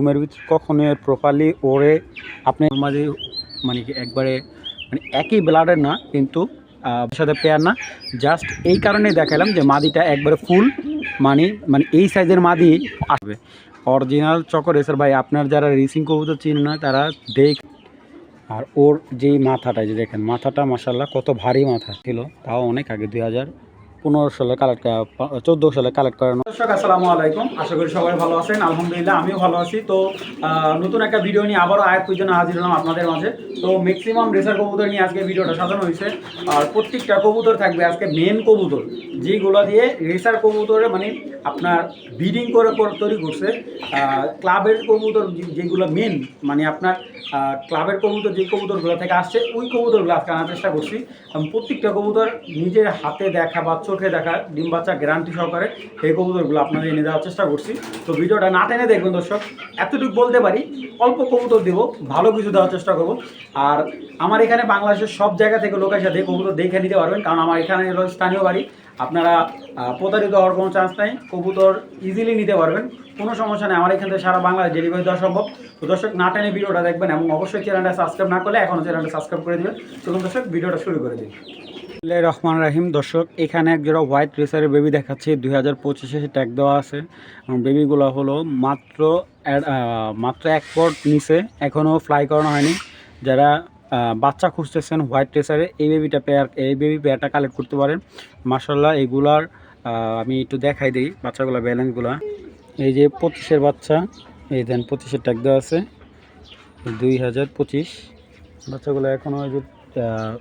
রুমের ভিতরে কখনো প্রপারলি ওরে আপনি মাঝে মানে কি একবারে মানে একই ব্লাডের না, কিন্তু সাথে পেয়ার না। জাস্ট এই কারণেই দেখালাম যে মাদিটা একবারে ফুল মানে মানে এই সাইজের মাদি আসবে। অরিজিনাল চকর রেসার ভাই, আপনার যারা রেসিং কবুতর চিনে না, তারা দেখ আর ওর যেই মাথাটা যে দেখেন, মাথাটা মাসাল্লাহ কত ভারী মাথা ছিল, তাও অনেক আগে, দুই হাজার পনেরো সালে কালেক্ট চোদ্দ সালে কালেক্ট করানো দর্শক, আসসালামু আলাইকুম। আশা করি সবাই ভালো আছেন। আলহামদুলিল্লাহ, আমিও ভালো আছি। তো নতুন একটা ভিডিও নিয়ে আবারও আয়াত পুজনে হাজির হলাম আপনাদের মাঝে। তো ম্যাক্সিমাম রেসার কবুতর নিয়ে আজকে ভিডিওটা সাজানো হয়েছে। আর প্রত্যেকটা কবুতর থাকবে আজকে মেন কবুতর, যেগুলো দিয়ে রেসার কবুতরে মানে আপনার ব্রিডিং করে তৈরি করছে। ক্লাবের কবুতর যেগুলো মেন মানে আপনার ক্লাবের কবুতর, যে কবুতরগুলো থেকে আসছে, ওই কবুতরগুলো আজকে আনার চেষ্টা করছি। প্রত্যেকটা কবুতর নিজের হাতে দেখা বা চোখে দেখা ডিম বাচ্চা গ্যারান্টি সহকারে এই কবুতরগুলো আপনাদের এনে দেওয়ার চেষ্টা করছি। তো ভিডিওটা না টেনে দেখবেন দর্শক, এতটুকু বলতে পারি, অল্প কবুতর দেবো, ভালো কিছু দেওয়ার চেষ্টা করব। আর আমার এখানে বাংলাদেশের সব জায়গা থেকে লোকের সাথে কবুতর দেখে নিতে পারবেন, কারণ আমার এখানে হলো স্থানীয় বাড়ি। আপনারা প্রতারিত হওয়ার কোনো চান্স নাই, কবুতর ইজিলি নিতে পারবেন। কোনো সমস্যা নেই, আমার এখান থেকে সারা বাংলায় ডেলিভারি দেওয়া সম্ভব। তো দর্শক, না টেনে ভিডিওটা দেখবেন এবং অবশ্যই চ্যানেলটা সাবস্ক্রাইব না করলে এখনও চ্যানেলটা সাবস্ক্রাইব করে দেবেন। চলুন দর্শক, ভিডিওটা শুরু করে দিন রহমান রাহিম। দর্শক এখানে এক জোড়া হোয়াইট রেসারের বেবি দেখাচ্ছি। দুই হাজার পঁচিশে ট্যাগ দেওয়া আছে। বেবিগুলো হলো মাত্র মাত্র এক পট নিচে। এখনও ফ্লাই করানো হয়নি। যারা বাচ্চা খুঁজতেছেন হোয়াইট রেসারে এই বেবিটা পেয়ার এই বেবি পেয়ারটা কালেক্ট করতে পারেন। মার্শাল্লাহ এইগুলার আহ, আমি একটু দেখাই দিই বাচ্চাগুলো ব্যালেন্সগুলো এই যে পঁচিশের বাচ্চা এই দেন পঁচিশের ট্যাগ দেওয়া আছে। দুই হাজার পঁচিশ। বাচ্চাগুলো এখনও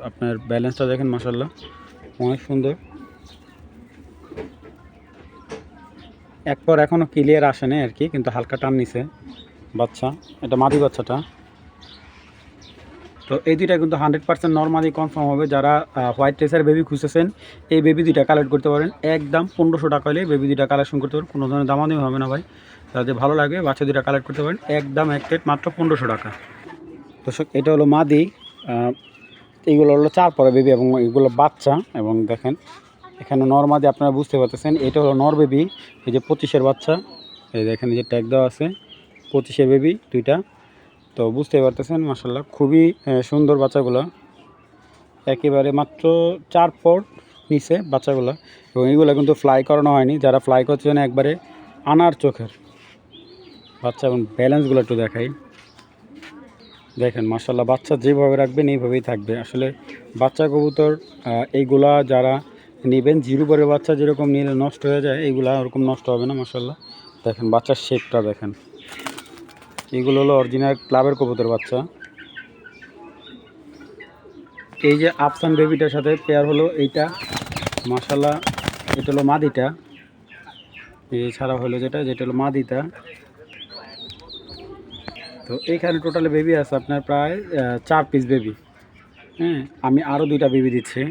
আপনার ব্যালেন্সটা দেখেন মাসাল্লাহ অনেক সুন্দর। এক পর এখনও ক্লিয়ার আসেনি আর কি, কিন্তু হালকা টান নিছে বাচ্চা। এটা মাদি বাচ্চাটা। তো এই দুইটা কিন্তু হান্ড্রেড পার্সেন্ট নর্মালি কনফার্ম হবে। যারা হোয়াইট রেসার বেবি খুঁজতেছেন, এই বেবি দুইটা কালেক্ট করতে পারেন। একদম পনেরোশো টাকা হলে বেবি দুইটা কালেকশন করতে পারেন। কোনো ধরনের দামাদামি হবে না ভাই। যাদের ভালো লাগে বাচ্চা দুইটা কালেক্ট করতে পারেন। একদম এক প্লেট মাত্র পনেরোশো টাকা। দর্শক, এটা হলো মাদি। এইগুলো হলো চার পরে বেবি এবং এগুলো বাচ্চা এবং দেখেন, এখানে নর্মাদি আপনারা বুঝতে পারতেছেন, এটা হলো নর বেবি, এই যে পঁচিশের বাচ্চা, এই দেখেন এই যে ট্যাগ দেওয়া আছে, পঁচিশের বেবি দুইটা, তো বুঝতে পারতেছেন মাসাল্লাহ খুবই সুন্দর বাচ্চাগুলো, একেবারে মাত্র চার পর নিচে বাচ্চাগুলো, এবং এগুলো কিন্তু ফ্লাই করানো হয়নি, যারা ফ্লাই করছেন একবারে আনার চোখের, বাচ্চা এবং ব্যালেন্সগুলো একটু দেখাই। দেখেন মার্শাল্লাহ বাচ্চা যেভাবে রাখবেন, এইভাবেই থাকবে। আসলে বাচ্চা কবুতর এইগুলা যারা নেবেন, জিরো করে বাচ্চা যেরকম নিলে নষ্ট হয়ে যায়, এইগুলা ওরকম নষ্ট হবে না মার্শাল্লাহ দেখেন, বাচ্চার শেপটা দেখেন। এইগুলো হলো অরিজিনাল ক্লাবের কবুতর বাচ্চা। এই যে আফসান বেবিটার সাথে পেয়ার হলো এইটা মার্শাল্লাহ এটা হলো মাদিটা। এছাড়া হলো যেটা যেটা হলো মাদিটা। তো এইখানে টোটালে বেবি আছে আপনার প্রায় চার পিস বেবি হ্যাঁ আমি আরও দুইটা বেবি দিচ্ছি।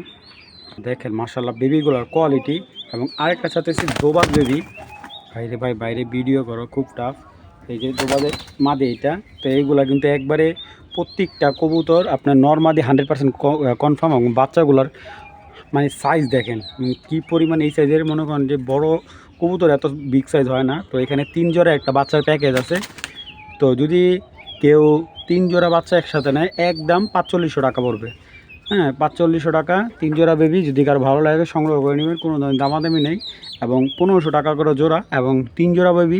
দেখেন মার্শাল্লাহ বেবিগুলোর কোয়ালিটি এবং আরেকটা সাথে হচ্ছে দোবাদ বেবি বাইরে ভাই, বাইরে ভিডিও করো, খুব টাফ এই যে দোবাদের মাদে এইটা তো এইগুলা কিন্তু একবারে প্রত্যেকটা কবুতর আপনার নর্মাদি হান্ড্রেড পার্সেন্ট কনফার্ম এবং বাচ্চাগুলোর মানে সাইজ দেখেন কি পরিমাণ এই সাইজের মনে করেন যে বড় কবুতর এত বিগ সাইজ হয় না। তো এখানে তিন জোড়া একটা বাচ্চার প্যাকেজ আছে। তো যদি কেউ তিন জোড়া বাচ্চা একসাথে নেয়, একদম পাঁচচল্লিশশো টাকা পড়বে। হ্যাঁ পাঁচচল্লিশশো টাকা, তিন জোড়া বেবি যদি কার ভালো লাগে, সংগ্রহ করে নেবেন, কোনো দামাদামি নেই। এবং পনেরোশো টাকা করে জোড়া এবং তিন জোড়া বেবি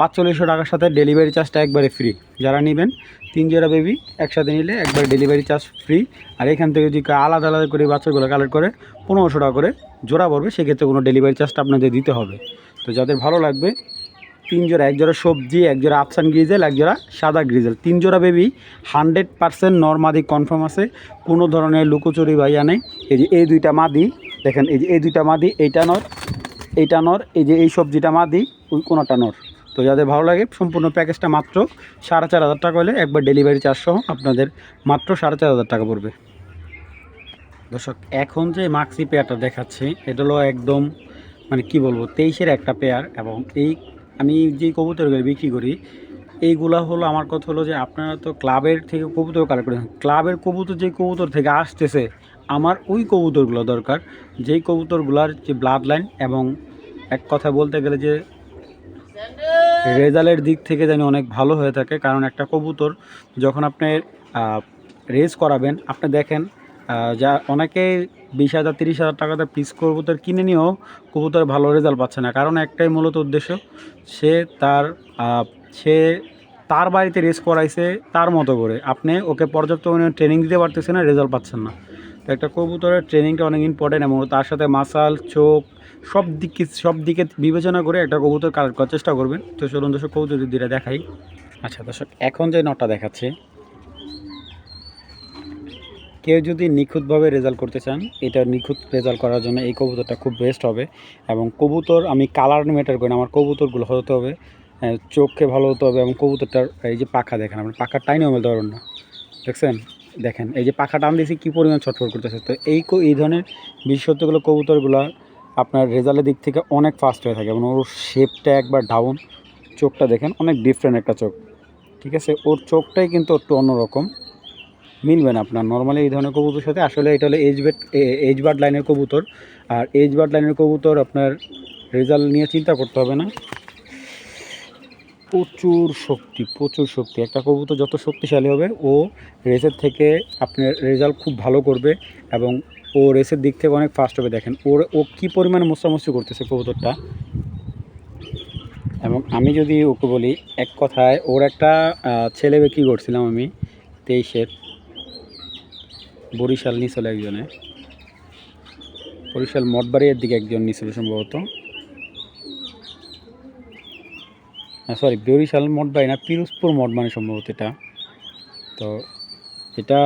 পাঁচচল্লিশশো টাকার সাথে ডেলিভারি চার্জটা একবারে ফ্রি যারা নেবেন, তিন জোড়া বেবি একসাথে নিলে একবার ডেলিভারি চার্জ ফ্রি আর এখান থেকে যদি আলাদা আলাদা করে বাচ্চাগুলো কালেক্ট করে, পনেরোশো টাকা করে জোড়া পড়বে, সেক্ষেত্রে কোনো ডেলিভারি চার্জটা আপনাদের দিতে হবে। তো যাদের ভালো লাগবে তিন জোড়া, এক জোড়া সবজি, এক জোড়া আফসান গ্রিজেল, এক জোড়া সাদা গ্রিজেল। তিন জোড়া বেবি হান্ড্রেড পার্সেন্ট নর্মাদি কনফার্ম আছে। কোনো ধরনের লুকোচুরি ভাইয়া নেই। এই যে এই দুইটা মাদি, দেখেন, এই যে এই দুইটা মাদি, এইটা নর এইটা নর, এই যে এই সবজিটা মাদি, ওই কোনোটা নর। তো যাদের ভালো লাগে, সম্পূর্ণ প্যাকেজটা মাত্র সাড়ে চার হাজার টাকা হলে একবার ডেলিভারি চার্জ সহ আপনাদের মাত্র সাড়ে চার হাজার টাকা পড়বে। দর্শক, এখন যে মাক্সি পেয়ারটা দেখাচ্ছি, এটা হলো একদম মানে কি বলব, তেইশের একটা পেয়ার এবং এই আমি যে কবুতরগুলো বিক্রি করি, এইগুলা হলো আমার কথা হলো যে আপনারা তো ক্লাবের থেকে কবুতর কালেক্ট করেন। ক্লাবের কবুতর যে কবুতর থেকে আসতেছে, আমার ওই কবুতরগুলো দরকার। যেই কবুতরগুলার যে ব্লাড লাইন এবং এক কথা বলতে গেলে যে রেজাল্টের দিক থেকে যেন অনেক ভালো হয়ে থাকে। কারণ একটা কবুতর যখন আপনি রেস করাবেন, আপনি দেখেন যা অনেকে বিশ হাজার, তিরিশ হাজার টাকাতে পিস কবুতর কিনে নিয়েও কবুতর ভালো রেজাল্ট পাচ্ছে না। কারণ একটাই মূলত উদ্দেশ্য, সে তার সে তার বাড়িতে রেস করাইছে তার মতো করে। আপনি ওকে পর্যাপ্ত পরিমাণে ট্রেনিং দিতে পারতেছেন না রেজাল্ট পাচ্ছেন না। তো একটা কবুতরের ট্রেনিংটা অনেক ইম্পর্টেন্ট এবং তার সাথে মাসাল চোখ সব দিকে সব দিকে বিবেচনা করে একটা কবুতর কালেক্ট করার চেষ্টা করবেন। তো চলুন দর্শক কবুতর দুইটা দেখাই। আচ্ছা দর্শক, এখন যে নটা দেখাচ্ছে কেউ যদি নিখুঁতভাবে রেজাল্ট করতে চান এটা নিখুঁত রেজাল্ট করার জন্য এই কবুতরটা খুব বেস্ট হবে এবং কবুতর আমি কালার ম্যাটার করি আমার কবুতরগুলো হতে হবে আহ, চোখকে ভালো হতে হবে এবং কবুতরটার এই যে পাখা দেখেন আমার পাখার টাইনেও মেলতে পারবেন না দেখছেন? দেখেন এই যে পাখা টান দিয়েছি কী পরিমাণ ছটফট করতেছে। তো এই এই ধরনের বিশেষত্বগুলো কবুতরগুলো আপনার রেজাল্টের দিক থেকে অনেক ফাস্ট হয়ে থাকে এবং ওর শেপটা একবার ডাউন চোখটা দেখেন অনেক ডিফারেন্ট একটা চোখ ঠিক আছে? ওর চোখটাই কিন্তু একটু অন্যরকম। মিলবে না আপনার। নর্মালি এই ধরনের কবুতর সাথে আসলে এটা হলো এজ বেড এজ বার্ড লাইনের কবুতর। আর এজ বার্ড লাইনের কবুতর আপনার রেজাল্ট নিয়ে চিন্তা করতে হবে না। প্রচুর শক্তি প্রচুর শক্তি। একটা কবুতর যত শক্তিশালী হবে, ও রেসের থেকে আপনার রেজাল্ট খুব ভালো করবে এবং ও রেসের দিক থেকে অনেক ফাস্ট হবে। দেখেন, ওর, ও কী পরিমাণে মোস্তামস্তি করতেছে কবুতরটা? এবং আমি যদি ওকে বলি, এক কথায় ওর একটা ছেলে বিক্রি করছিলাম আমি তেইশের। বরিশাল নিছিল একজনে। বরিশাল মঠবাড়ির দিকে একজন নিছিল সম্ভবত। সরি বরিশাল মঠবাড়ি না, পিরোজপুর মঠ মানে সম্ভবত এটা। তো এটা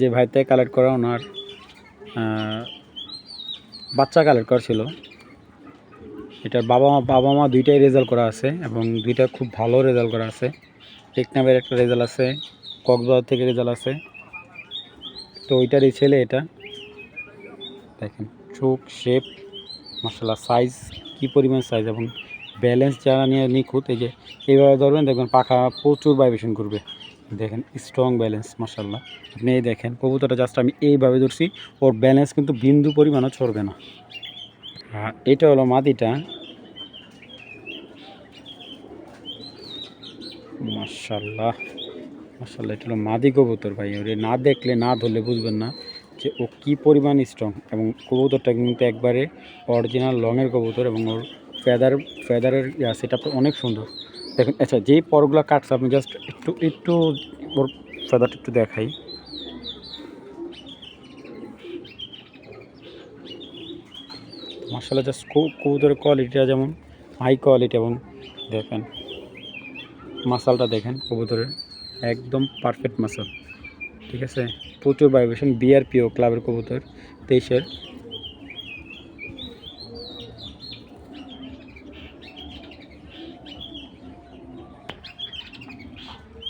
যে ভাই থেকে কালেক্ট করা ওনার বাচ্চা কালেক্ট করছিল এটার বাবা মা বাবা মা দুইটাই রেজাল্ট করা আছে এবং দুইটা খুব ভালো রেজাল্ট করা আছে। টেকনামের একটা রেজাল্ট আছে, কক্সবাজার থেকে রেজাল্ট আছে। তো ওইটারই ছেলে এটা। দেখেন, চোখ শেপ মশলা সাইজ কি পরিমাণ সাইজ এবং ব্যালেন্স যারা নিয়ে নিখুঁত, এই যে এইভাবে ধরবেন, দেখবেন পাখা প্রচুর ভাইব্রেশন করবে। দেখেন স্ট্রং ব্যালেন্স মাসাল্লাহ আপনি এই দেখেন, কবুতরটা জাস্ট আমি এইভাবে ধরছি, ওর ব্যালেন্স কিন্তু বিন্দু পরিমাণও ছড়বে না। এটা হলো মাদিটা মাশাল্লাহ মাশাল্লাহ এটা হলো মাদি কবুতর ভাই। ওরে না দেখলে, না ধরলে বুঝবেন না যে ও কী পরিমাণ স্ট্রং এবং কবুতরটা কিন্তু একবারে অরিজিনাল লংয়ের কবুতর এবং ওর ফেদার ফেদারের সেটা অনেক সুন্দর। দেখেন আচ্ছা যেই পরগুলো কাটছে, আপনি জাস্ট একটু একটু ওর ফেদারটা একটু দেখাই। মার্শাল্লাহ জাস্ট কবুতরের কোয়ালিটিটা যেমন হাই কোয়ালিটি এবং দেখেন মাসালটা দেখেন কবুতরের। একদম পারফেক্ট মাসাল। ঠিক আছে? প্রচুর ভাইব্রেশন বিআরপিও ক্লাবের কবুতর, তেইশের।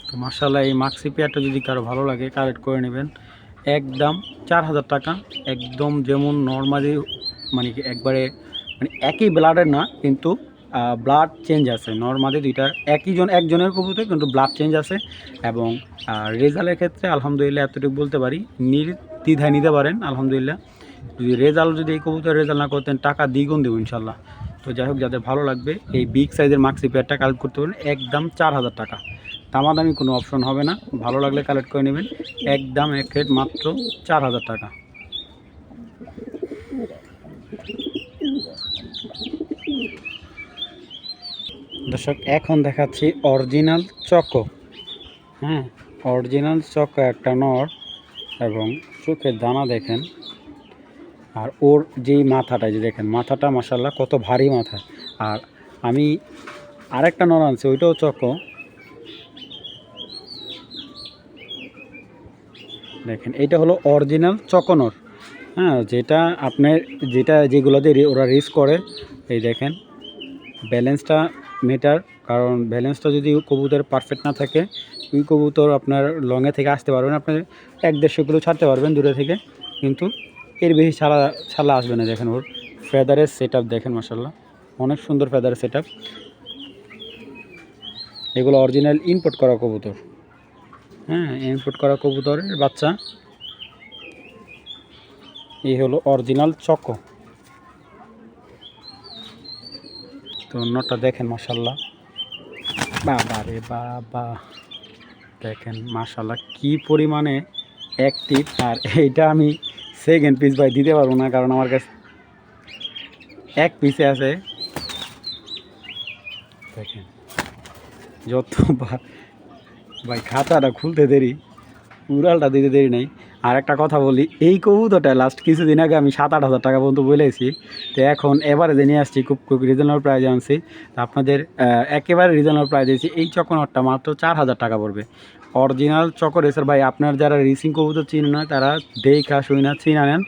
তো মার্শাল্লাহ এই মাক্সি পেয়ারটা যদি কারও ভালো লাগে কালেক্ট করে নেবেন। একদম চার হাজার টাকা, একদম যেমন নর্মালি মানে একবারে মানে একই ব্লাডের না, কিন্তু ব্লাড চেঞ্জ আছে। নর্মালি দুইটার একই জন, একজনের কবুতর কিন্তু ব্লাড চেঞ্জ আছে এবং রেজাল্টের ক্ষেত্রে আলহামদুলিল্লাহ এতটুকু বলতে পারি, নির্দ্বিধায় নিতে পারেন, আলহামদুলিল্লাহ। যদি রেজাল্ট যদি এই কবুতর রেজাল্ট না করতেন টাকা দ্বিগুণ দেবো ইনশাল্লাহ তো যাই হোক, যাদের ভালো লাগবে, এই বিগ সাইজের মাক্সি পেয়ারটা কালেক্ট করতে পারেন একদম চার হাজার টাকা। দামাদামি কোনো অপশন হবে না। ভালো লাগলে কালেক্ট করে নেবেন। একদম এক রেট মাত্র চার হাজার টাকা। দর্শক, এখন দেখাচ্ছি অরিজিনাল চকো। হ্যাঁ অরিজিনাল চকো একটা নর এবং চোখের দানা দেখেন। আর ওর যেই মাথাটা যে দেখেন, মাথাটা মাসাল্লাহ কত ভারী মাথা। আর আমি আরেকটা নর আনছি, ওইটাও চকো। দেখেন এটা হলো অরিজিনাল চকনর হ্যাঁ যেটা আপনার, যেটা যেগুলোতে রে- ওরা রেস করে, এই দেখেন, ব্যালেন্সটা মেটার কারণ ব্যালেন্সটা যদি কবুতর পারফেক্ট না থাকে, ওই কবুতর আপনার লংয়ে থেকে আসতে পারবেন আপনি এক দেড়শো কিলো ছাড়তে পারবেন দূরে থেকে, কিন্তু এর বেশি ছাড়া ছাড়া আসবে না। দেখেন ওর ফেদারের সেট দেখেন মাসাল্লাহ অনেক সুন্দর ফেদারের সেট এগুলো অরিজিনাল ইনপুট করা কবুতর। হ্যাঁ ইনপুট করা কবুতরের বাচ্চা। এই হলো অরিজিনাল চকো তো অন্যটা দেখেন মাসাল্লাহ বাবা রে বাবা। দেখেন মাশাল্লাহ কি পরিমাণে অ্যাক্টিভ আর এইটা আমি সেকেন্ড পিস ভাই দিতে পারব না, কারণ আমার কাছে এক পিসে আছে। দেখেন, যতবার ভাই খাতাটা খুলতে দেরি, উড়ালটা দিতে দেরি নেই। আর একটা কথা বলি, এই কবুতরটা লাস্ট কিছুদিন আগে আমি সাত আট হাজার টাকা পর্যন্ত বলেছি তো এখন এবারে নিয়ে আসছি, খুব খুব রিজনেবল প্রাইজে আনছি। তো আপনাদের একেবারে রিজনেবল প্রাইজ দিয়েছি। এই চকনটটা মাত্র চার হাজার টাকা পড়বে। অরিজিনাল চকর রেসার ভাই, আপনার যারা রেসিং কবুতর চিনেন না, তারা দেখা শুই না, চিনা নেন।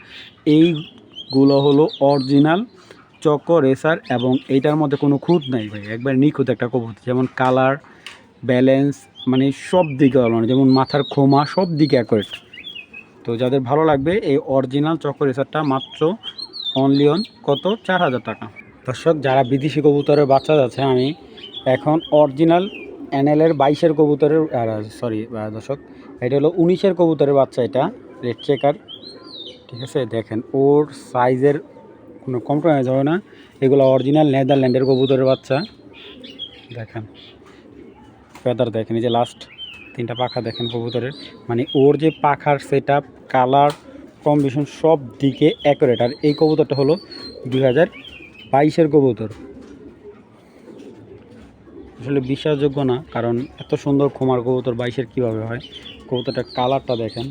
এইগুলো হলো অরিজিনাল চকর রেসার এবং এইটার মধ্যে কোনো খুঁত নাই ভাই। একবার নিখুঁত একটা কবুতর, যেমন কালার ব্যালেন্স মানে সব দিকে যেমন মাথার খোমা সব দিকে অ্যাকুরেট তো যাদের ভালো লাগবে, এই অরিজিনাল চকর রেসারটা মাত্র অনলি অন কত? চার হাজার টাকা। দর্শক, যারা বিদেশি কবুতরের বাচ্চা আছে আমি এখন অরিজিনাল এনএলের বাইশের কবুতরের সরি দর্শক, এটা হলো উনিশের কবুতরের বাচ্চা এটা রেড চেকার ঠিক আছে, দেখেন, ওর সাইজের কোনো কম্প্রোমাইজ হবে না। এগুলো অরিজিনাল নেদারল্যান্ডের কবুতরের বাচ্চা। দেখেন ফেদার দেখেন, এই যে লাস্ট তিনটা পাখা দেখেন কবুতরের। মানে ওর যে পাখার সেট আপ কম্বিনেশন সব দিকে অ্যাকুরেট আর এই কবুতরটা হলো দুই হাজার বাইশের কবুতর। আসলে বিশ্বাসযোগ্য না, কারণ এত সুন্দর খোমার কবুতর বাইশের কীভাবে হয়? কবুতরটার কালারটা দেখেন।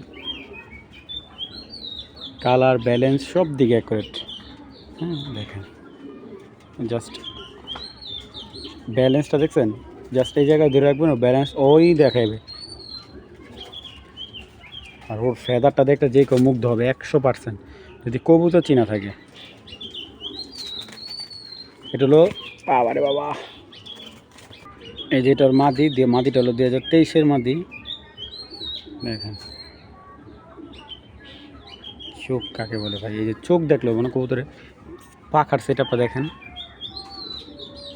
কালার ব্যালেন্স সব দিকে অ্যাকুরেট হ্যাঁ দেখেন। জাস্ট ব্যালেন্সটা দেখছেন? জাস্ট এই জায়গায় ধরে রাখবেন ব্যালেন্স ওই দেখাইবে। আর ওর ফেদারটা দেখতে যে কেউ মুগ্ধ হবে, একশো পার্সেন্ট। যদি কবুতর চিনা থাকে। এটা হলো বাবারে বাবা। এই যে এটার মাদি দিয়ে মাদিটা হলো দুই হাজার তেইশের মাদি। দেখেন। চোখ কাকে বলে ভাই? এই যে চোখ দেখল মানে কবুতরে? পাখার সেট আপটা দেখেন।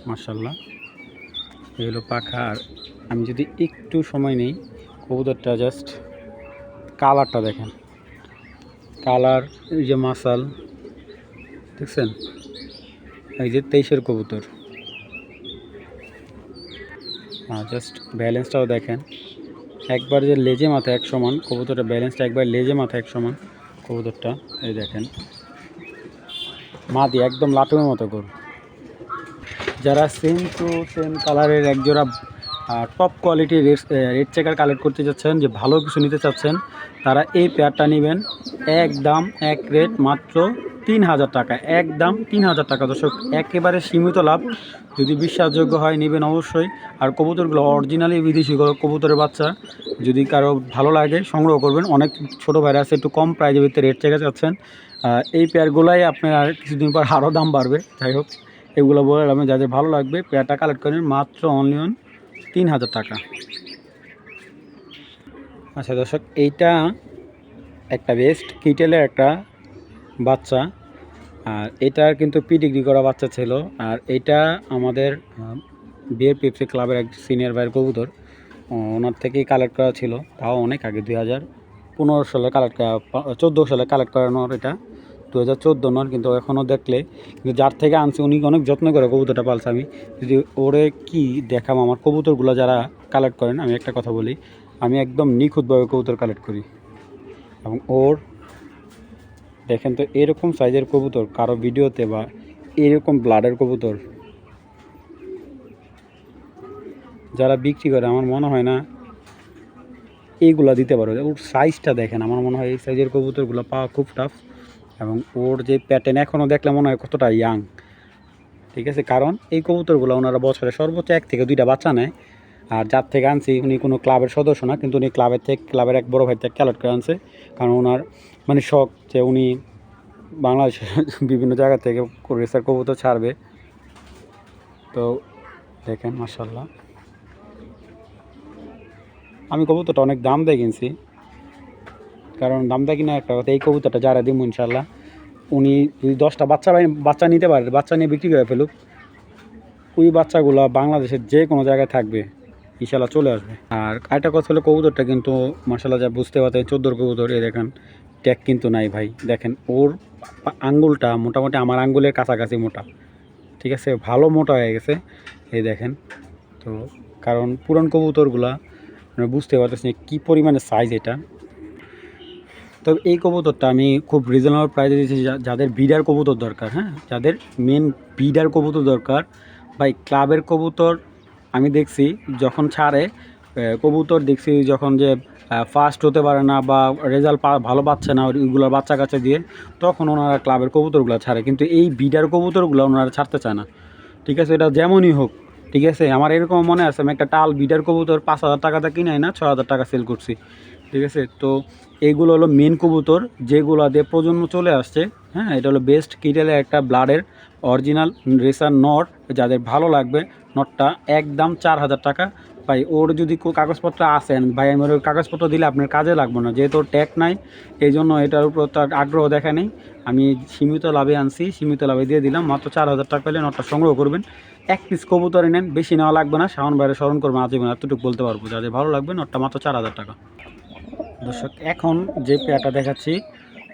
মার্শাল্লাহ এই হলো পাখা। আর আমি যদি একটু সময় নেই, কবুতরটা জাস্ট কালারটা দেখেন। কালার, এই যে মাসাল, দেখছেন? এই যে তেইশের কবুতর। জাস্ট ব্যালেন্সটাও দেখেন। একবার যে লেজে মাথা এক সমান, কবুতরটা ব্যালেন্সটা একবার লেজে মাথা এক সমান, কবুতরটা, এই দেখেন। মাদি একদম লাটুমের মতো গরু। যারা সেম টু সেম কালারের একজোড়া টপ কোয়ালিটির রেড রেড চেকার কালেক্ট করতে চাচ্ছেন যে ভালো কিছু নিতে চাচ্ছেন, তারা এই পেয়ারটা নেবেন। একদম এক রেট মাত্র তিন হাজার টাকা। একদম তিন হাজার টাকা। দর্শক, একেবারে সীমিত লাভ। যদি বিশ্বাসযোগ্য হয়, নেবেন অবশ্যই। আর কবুতরগুলো অরিজিনালি বিদেশি কবুতরের বাচ্চা। যদি কারও ভালো লাগে, সংগ্রহ করবেন। অনেক ছোটো ভাইরা আছে, একটু কম প্রাইজের ভিতরে রেট চেকার চাচ্ছেন এই পেয়ারগুলাই আপনার কিছুদিন পর আরও দাম বাড়বে। যাই হোক, এগুলো বলে আমি যাদের ভালো লাগবে পেয়ারটা কালেক্ট করেন মাত্র অনলি অন তিন হাজার টাকা। আচ্ছা দর্শক, এইটা একটা বেস্ট কিটেলের একটা বাচ্চা। আর এটার কিন্তু পিডিগ্রি করা বাচ্চা ছিল। আর এটা আমাদের বিএ পেপসি ক্লাবের এক সিনিয়র ভাইয়ের কবুতর। ওনার থেকেই কালেক্ট করা ছিল। তাও অনেক আগে, দুই হাজার পনেরো সালে কালেক্ট করা, চোদ্দ সালে কালেক্ট করানোর এটা। দু হাজার চোদ্দ নর কিন্তু এখনও দেখলে, কিন্তু যার থেকে আনছি উনি অনেক যত্ন করে কবুতরটা পালছে আমি। যদি ওরে কি দেখাম আমার কবুতরগুলো যারা কালেক্ট করেন, আমি একটা কথা বলি, আমি একদম নিখুঁতভাবে কবুতর কালেক্ট করি। এবং ওর, দেখেন তো, এরকম সাইজের কবুতর, কারও ভিডিওতে বা এরকম ব্লাডের কবুতর, যারা বিক্রি করে, আমার মনে হয় না এইগুলা দিতে পারবে। ওর সাইজটা দেখেন, আমার মনে হয় এই সাইজের কবুতরগুলো পাওয়া খুব টাফ এবং ওর যে প্যাটার্ন এখনও দেখলে মনে হয় কতটা ইয়াং ঠিক আছে? কারণ এই কবুতরগুলো ওনারা বছরে সর্বোচ্চ এক থেকে দুইটা বাচ্চা নেয়। আর যার থেকে আনছি উনি কোনো ক্লাবের সদস্য না, কিন্তু উনি ক্লাবের থেকে ক্লাবের এক বড় ভাই থেকে কালেক্ট করে আনছে। কারণ ওনার মানে শখ যে উনি বাংলাদেশের বিভিন্ন জায়গা থেকে রেসার কবুতর ছাড়বে। তো দেখেন মার্শাল্লাহ আমি কবুতরটা অনেক দাম দিয়ে কিনছি। কারণ দাম দিয়ে কিনা একটা কথা, এই কবুতরটা যারা দিব ইনশাল্লাহ উনি যদি দশটা বাচ্চা বাচ্চা নিতে পারে, বাচ্চা নিয়ে বিক্রি করে ফেলুক, ওই বাচ্চাগুলো বাংলাদেশের যে কোনো জায়গায় থাকবে ইনশাল্লাহ চলে আসবে। আর আরেকটা কথা হলো কবুতরটা কিন্তু মার্শাল্লাহ যা বুঝতে পারছেন চোদ্দোর কবুতর এ দেখেন, ট্যাগ কিন্তু নাই ভাই। দেখেন, ওর আঙ্গুলটা মোটামুটি আমার আঙ্গুলের কাছাকাছি মোটা, ঠিক আছে? ভালো মোটা হয়ে গেছে, এই দেখেন। তো কারণ পুরান কবুতরগুলা মানে বুঝতে পারতেছি কী পরিমাণে সাইজ এটা। তবে এই কবুতরটা আমি খুব রিজনেবল প্রাইসে দিয়েছি যাদের বিডার কবুতর দরকার হ্যাঁ? যাদের মেন বিডার কবুতর দরকার এই ক্লাবের কবুতর আমি দেখছি যখন ছাড়ে কবুতর দেখছি যখন যে ফার্স্ট হতে পারে না বা রেজাল্ট ভালো পাচ্ছে না ওইগুলোর বাচ্চা কাচ্চা দিয়ে, তখন ওনারা ক্লাবের কবুতরগুলো ছাড়ে। কিন্তু এই বিডার কবুতরগুলো ওনারা ছাড়তে চায় না। ঠিক আছে, এটা যেমনই হোক, ঠিক আছে? আমার এরকম মনে আছে, আমি একটা টাল বিডার কবুতর পাঁচ হাজার টাকাতে কিনে না ছ হাজার টাকা সেল করছি। ঠিক আছে? তো এইগুলো হলো মেন কবুতর যেগুলো দিয়ে প্রজন্ম চলে আসছে হ্যাঁ? এটা হলো বেস্ট কিটেলের একটা ব্লাডের অরিজিনাল রেসার নট যাদের ভালো লাগবে নটটা একদম চার হাজার টাকা। ভাই, ওর যদি কাগজপত্র আসেন ভাই আমার ওই কাগজপত্র দিলে আপনার কাজে লাগবে না, যেহেতু ট্যাগ নাই এই জন্য এটার উপর তার আগ্রহ দেখা নেই। আমি সীমিত লাভে আনছি, সীমিত লাভে দিয়ে দিলাম, মাত্র চার হাজার টাকা পেলে নটটা সংগ্রহ করবেন। এক পিস কবুতরে নেন, বেশি নেওয়া লাগবে না, শাওন বাইরে স্মরণ করবেন, আজীবন এতটুকু বলতে পারব। যাদের ভালো লাগবে নটটা মাত্র চার হাজার টাকা। দর্শক, এখন যে পেয়ারটা দেখাচ্ছি,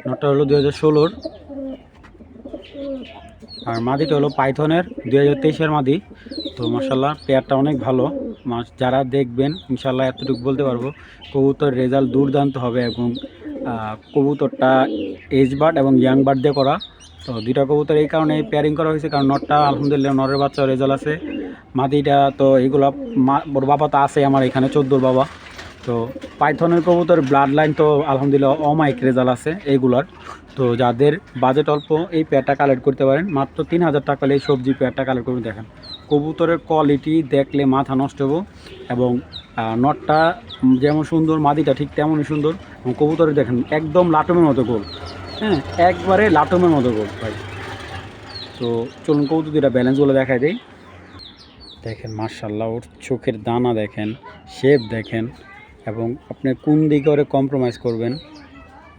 নটটা হলো দু হাজার ষোলোর। আর মাদিটা হলো পাইথনের দু হাজার তেইশের মাদি। তো মাসাল্লাহ পেয়ারটা অনেক ভালো। মাস, যারা দেখবেন ইনশাল্লাহ এতটুকু বলতে পারব, কবুতর রেজাল্ট দুর্দান্ত হবে এবং কবুতরটা এজ বার্ড এবং ইয়াং বার্ড দিয়ে করা। তো দুইটা কবুতর এই কারণে পেয়ারিং করা হয়েছে, কারণ নটটা, আলহামদুলিল্লাহ, নরের বাচ্চা রেজাল্ট আছে। মাদিটা তো এগুলো মা, ওর বাবা তো আছে আমার এখানে, চোদ্দোর বাবা। তো পাইথনের কবুতর ব্লাড লাইন তো আলহামদুলিল্লাহ অমাইক রেজাল্ট আছে এইগুলার তো যাদের বাজেট অল্প, এই পেয়ারটা কালেক্ট করতে পারেন। মাত্র তিন হাজার টাকা এই সবজি পেয়ারটা কালেক্ট করবেন, দেখেন। কবুতরের কোয়ালিটি দেখলে মাথা নষ্ট হব এবং নটটা যেমন সুন্দর, মাদিটা ঠিক তেমনই সুন্দর। এবং কবুতরের দেখেন, একদম লাটমের মতো গোল। হ্যাঁ একবারে লাটমের মতো গোল, ভাই। তো চলুন কবুতর দুটা ব্যালেন্সগুলো দেখাই দেই। দেখেন মার্শাল্লাহ ওর চোখের দানা দেখেন শেপ দেখেন। এবং আপনি কোন দিকে ওরে কম্প্রোমাইজ করবেন,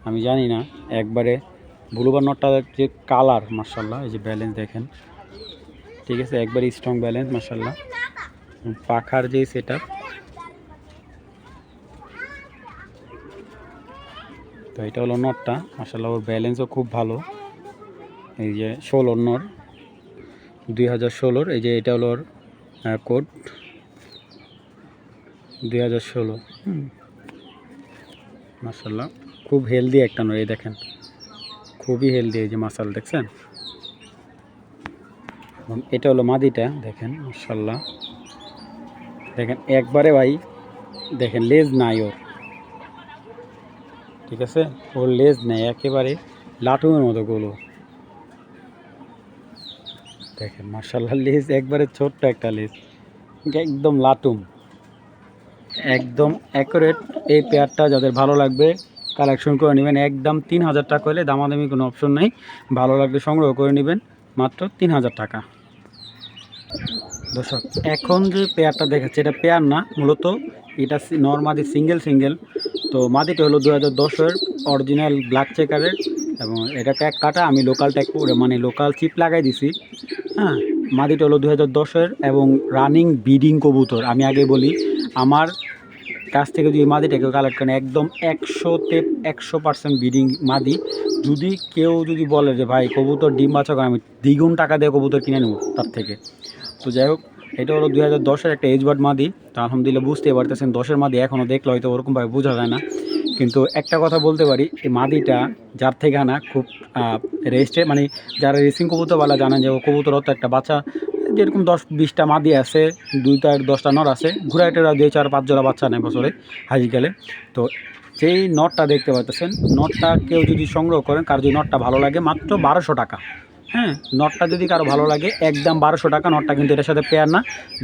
আমি জানি না। একবারে ব্লুবার নটটা যে কালার মার্শাল্লাহ এই যে ব্যালেন্স দেখেন। ঠিক আছে, একবারে স্ট্রং ব্যালেন্স মার্শাল্লাহ পাখার যে সেট তো এটা হলো নটটা মার্শাল্লাহ ওর ব্যালেন্সও খুব ভালো। এই যে ষোলোর নর দুই হাজার ষোলোর, এই যে এটা হলো ওর কোড দুই হাজার ষোলো। মার্শাল্লাহ খুব হেলদি একটা নয়, এই দেখেন। খুবই হেলদি এই যে মাসাল, দেখছেন? এটা হলো মাদিটা, দেখেন মার্শাল্লাহ দেখেন, একবারে ভাই, দেখেন, লেজ নাই ওর। ঠিক আছে? ওর লেজ নেই, একেবারে লাটুমের মতো গোলো। দেখেন মার্শাল্লাহ লেজ একবারে ছোট্ট একটা লেজ। একদম লাটুম একদম অ্যাকুরেট এই পেয়ারটা যাদের ভালো লাগবে কালেকশন করে নেবেন। একদম তিন হাজার টাকা হলে দামাদামি কোনো অপশন নেই। ভালো লাগলে সংগ্রহ করে নেবেন। মাত্র তিন হাজার টাকা। দর্শক, এখন যে পেয়ারটা দেখাচ্ছে, এটা পেয়ার না, মূলত এটা নর্মাদি সিঙ্গেল সিঙ্গেল তো মাদিটা হলো দু হাজার দশের অরিজিনাল ব্ল্যাক চেকারের এবং এটা ট্যাগ কাটা, আমি লোকাল ট্যাগ মানে লোকাল চিপ লাগাই দিছি। হ্যাঁ মাদিটা হলো দু হাজার দশের এবং রানিং বিডিং কবুতর। আমি আগে বলি, আমার কাছ থেকে যদি মাদিটাকে কালেক্ট করেন একদম একশোতে একশো পার্সেন্ট বিডিং মাদি। যদি কেউ যদি বলে যে, ভাই, কবুতর ডিম বাচ্চা আমি দ্বিগুণ টাকা দিয়ে কবুতর কিনে নেব তার থেকে। তো যাই হোক, এটা হলো দুই হাজার দশের একটা এজবার্ড মাদি। তো আলহামদুলিল্লাহ বুঝতে পারতেছেন, দশের মাদি এখনও দেখলে হয়তো ওরকমভাবে বোঝা যায় না। কিন্তু একটা কথা বলতে পারি, এই মাদিটা যার থেকে আনা খুব রেস্টে মানে যারা রেসিং কবুতরওয়ালা জানেন যে, ও কবুতর তো একটা বাচ্চা যেরকম দশ, বিশটা মাদি আছে, দুইটা, দশটা নর আছে ঘুরা টেরা দুই চার, পাঁচ জোড়া বাচ্চা নেয় বছরে হাজিকালে তো যেই নটটা দেখতে পাচ্ছেন নটটা কেউ যদি সংগ্রহ করেন, কার যদি নটটা ভালো লাগে, মাত্র বারোশো টাকা। হ্যাঁ নটটা যদি কারও ভালো লাগে, একদম বারোশো টাকা, নটটা কিন্তু এটার সাথে পেয়ার না।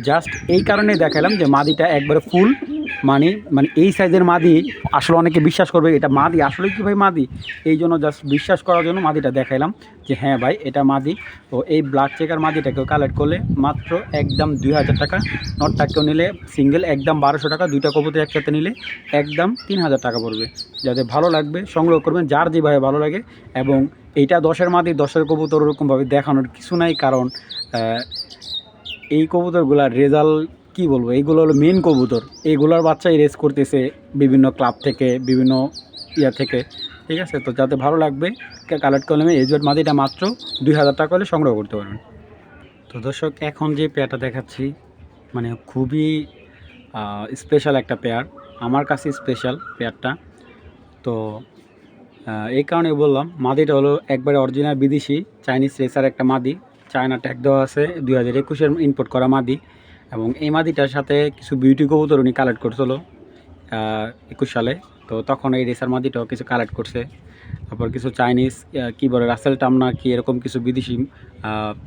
জাস্ট এই কারণেই দেখালাম যে মাদিটা একবারে ফুল মানে মানে এই সাইজের মাদি আসলে অনেকে বিশ্বাস করবে, এটা মাদি আসলে কি ভাই মাদি? এই জন্য জাস্ট বিশ্বাস করার জন্য মাদিটা দেখাইলাম যে হ্যাঁ ভাই, এটা মাদি। তো এই ব্লাড চেকার মাদিটাকেও কালেক্ট করলে মাত্র একদম দুই হাজার টাকা। নটটা কেউ নিলে সিঙ্গেল একদম বারোশো টাকা, দুইটা কবুতর একসাথে নিলে একদম তিন হাজার টাকা পড়বে। যাদের ভালো লাগবে, সংগ্রহ করবেন, যার যেভাবে ভালো লাগে। এবং এইটা দশের মাদি, দশের কবুতর ওরকমভাবে দেখানোর কিছু নাই, কারণ এই কবুতরগুলার রেজাল্ট কি বলব, এইগুলো হলো মেন কবুতর। এইগুলোর বাচ্চাই রেস করতেছে বিভিন্ন ক্লাব থেকে, বিভিন্ন ইয়া থেকে, ঠিক আছে? তো যাতে ভালো লাগবে কালেক্ট করলে এজবেট মাদিটা মাত্র দুই হাজার টাকা হলে সংগ্রহ করতে পারবেন। তো দর্শক, এখন যে পেয়ারটা দেখাচ্ছি মানে খুবই স্পেশাল একটা পেয়ার। আমার কাছে স্পেশাল পেয়ারটা। তো এই কারণে বললাম, মাদিটা হলো একবারে অরিজিনাল বিদেশি চাইনিজ রেসার একটা মাদি। চায়না ট্যাগ দেওয়া আছে, দুই হাজার একুশের ইম্পোর্ট করা মাদি। এবং এই মাদিটার সাথে কিছু বিউটি কবুতর উনি কালেক্ট করছিল একুশ সালে। তো তখন এই রেসার মাদিটাও কিছু কালেক্ট করছে। তারপর কিছু চাইনিজ কি বলে রাসেল টামনা কি এরকম কিছু বিদেশি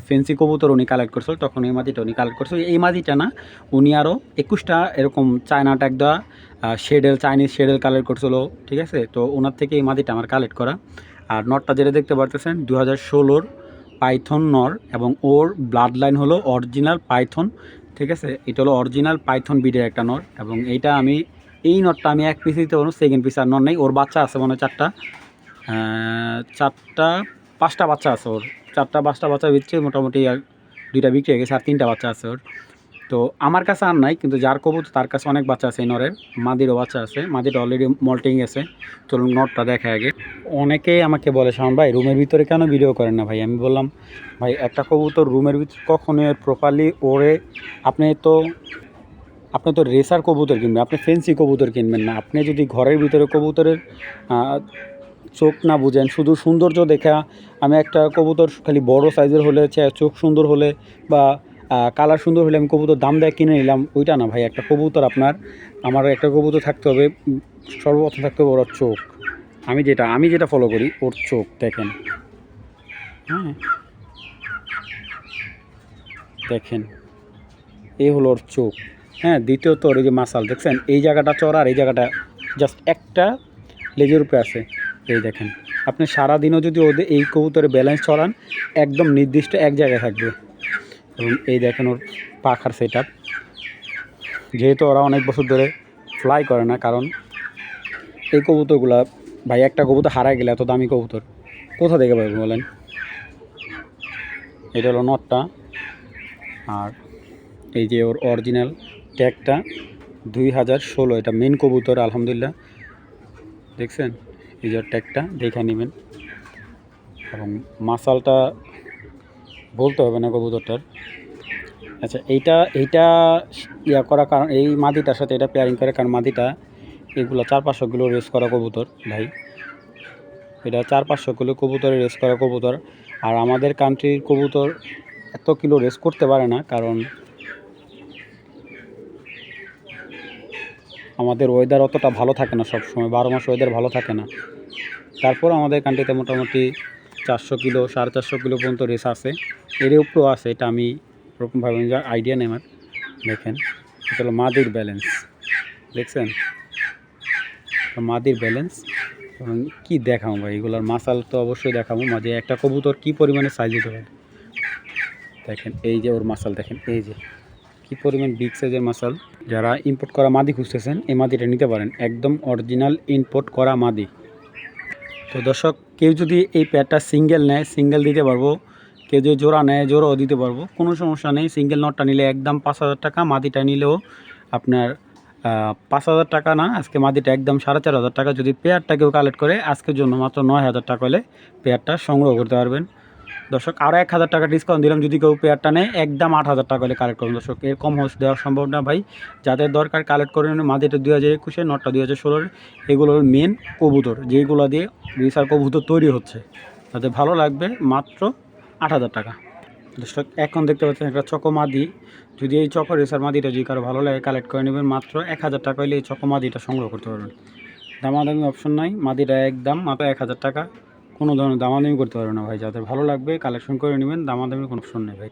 ফেন্সি কবুতর উনি কালেক্ট করছিল, তখন এই মাদিটা উনি কালেক্ট করছিল এই মাদিটা না, উনি আরও একুশটা এরকম চায়না ট্যাগ দেওয়া শেডেল চাইনিজ শেডেল কালেক্ট করছিল, ঠিক আছে? তো ওনার থেকে এই মাদিটা আমার কালেক্ট করা। আর নটটা যেটা দেখতে পারতেছেন দু হাজার ষোলোর পাইথন নর এবং ওর ব্লাড লাইন হলো অরিজিনাল পাইথন ঠিক আছে? এটা হলো অরিজিনাল পাইথন বিডের একটা নট এবং এইটা আমি, এই নটটা আমি এক পিস দিতে পারব সেকেন্ড পিস আর নট নেই। ওর বাচ্চা আছে মনে হয় চারটা। চারটা, পাঁচটা বাচ্চা আছে ওর। চারটা, পাঁচটা বাচ্চা বিচ্ছে মোটামুটি দুইটা বিক্রি হয়ে গেছে আর তিনটা বাচ্চা আছে ওর। তো আমার কাছে আর নাই, কিন্তু যার কবুতর তার কাছে অনেক বাচ্চা আছে এই নরের। মাদিরও বাচ্চা আছে মাদিটা অলরেডি মল্টিং আছে। চলুন নটটা দেখা আগে। অনেকেই আমাকে বলে শাম ভাই, রুমের ভিতরে কেন ভিডিও করেন না ভাই? আমি বললাম, ভাই, একটা কবুতর রুমের ভিতরে কখনো প্রপারলি ওড়ে, আপনি তো আপনি তো রেসার কবুতর কিনবেন, আপনি ফেন্সি কবুতর কিনবেন না। আপনি যদি ঘরের ভিতরে কবুতরের চোখ না বুঝেন, শুধু সৌন্দর্য দেখা, আমি একটা কবুতর খালি বড় সাইজের হলে চোখ সুন্দর হলে বা কালার সুন্দর হলে আমি কবুতর দাম দেয় কিনে নিলাম। ওইটা না ভাই, একটা কবুতর আপনার, আমার একটা কবুতর থাকতে হবে, সর্বপ্রথম থাকতে হবে ওর চোখ। আমি যেটা আমি যেটা ফলো করি, ওর চোখ, দেখেন। হ্যাঁ। দেখেন। এই হলো ওর চোখ। হ্যাঁ দ্বিতীয়ত ওর যে মাসাল, দেখছেন? এই জায়গাটা চড়া আর এই জায়গাটা জাস্ট একটা লেজের উপরে আছে। এই দেখেন। আপনি সারাদিনও যদি ওদের এই কবুতরে ব্যালেন্স চড়ান, একদম নির্দিষ্ট এক জায়গায় থাকবে। এবং এই দেখেন ওর পাখার সেট যেহেতু ওরা অনেক বছর ধরে ফ্লাই করে না, কারণ এই কবুতরগুলা, ভাই, একটা কবুতর হারায় গেলে এত দামি কবুতর। কোথা থেকে পাবে বলেন? এটা হলো নটটা। আর এই যে ওর অরিজিনাল ট্যাগটা দুই হাজার ষোলো, এটা মেন কবুতর, আলহামদুলিল্লাহ। দেখছেন? এই যে ট্যাগটা দেখে নেবেন। এবং মাসালটা বলতে হবে না কবুতরটার। আচ্ছা এইটা এইটা ইয়া করা কারণ, এই মাদিটার সাথে এটা পেয়ারিং করে, কারণ মাদিটা এগুলো চার পাঁচশো কিলো রেস করা কবুতর ভাই। এটা চার পাঁচশো কিলো কবুতরে রেস করা কবুতর। আর আমাদের কান্ট্রির কবুতর এত কিলো রেস করতে পারে না, কারণ আমাদের ওয়েদার অতটা ভালো থাকে না সব সময় বারো মাস ওয়েদার ভালো থাকে না। তারপর আমাদের কান্ট্রিতে মোটামুটি চারশো কিলো, সাড়ে চারশো কিলো পর্যন্ত রেস আছে। এর উপরেও আছে, এটা আমি ওরকমভাবে আইডিয়া নেই আমার। দেখেন, এটা হলো মাদির ব্যালেন্স দেখছেন? মাদির ব্যালেন্স এবং কী দেখাবো ভাই, এগুলোর মাসাল তো অবশ্যই দেখাবো। মাঝে একটা কবুতর কী পরিমাণে সাইজ হতে পারে দেখেন, এই যে ওর মাসাল, দেখেন, এই যে। কি পরিমাণ বিগ সাইজের মাসাল? যারা ইম্পোর্ট করা মাদি খুঁজতেছেন, এই মাদিটা নিতে পারেন। একদম অরিজিনাল ইম্পোর্ট করা মাদি। তো দর্শক, কেউ যদি এই প্যাডটা সিঙ্গেল নেয় সিঙ্গেল দিতে পারব কেউ যদি জোড়া নেয়, জোড়াও দিতে পারব। কোনো সমস্যা নেই সিঙ্গেল নটটা নিলে একদম পাঁচ হাজার টাকা, মাদিটা নিলেও আপনার পাঁচ হাজার টাকা না, আজকে মাদিটা একদম সাড়ে চার হাজার টাকা। যদি পেয়ারটা কেউ কালেক্ট করে, আজকের জন্য মাত্র নয় হাজার টাকা হলে পেয়ারটা সংগ্রহ করতে পারবেন। দর্শক আরও এক হাজার টাকা ডিসকাউন্ট দিলাম, যদি কেউ পেয়ারটা নেয়, একদম আট হাজার টাকা হলে কালেক্ট করুন। দর্শক, এর কম হচ্ছে দেওয়া সম্ভব না ভাই, যাদের দরকার কালেক্ট করে নিন মাদিটা দুই হাজার একুশে নটটা দুই হাজার ষোলোর এগুলোর মেন কবুতর। যেগুলো দিয়ে রিসার কবুতর তৈরি হচ্ছে। তাতে ভালো লাগবে, মাত্র আট হাজার টাকা। দর্শক, এখন দেখতে পাচ্ছেন একটা চকো মাদি। যদি এই চকো রেসার মাদিটা যদি কারও ভালো লাগে কালেক্ট করে নেবেন। মাত্র এক হাজার টাকা হলে এই চকো মাদিটা সংগ্রহ করতে পারবেন। দামাদামি অপশন নাই। মাদিটা একদম মাত্র এক হাজার টাকা। কোনো ধরনের দামাদামি করতে পারবে না ভাই। যাদের ভালো লাগবে কালেকশন করে নেবেন। দামাদামি কোনো অপশন নেই ভাই।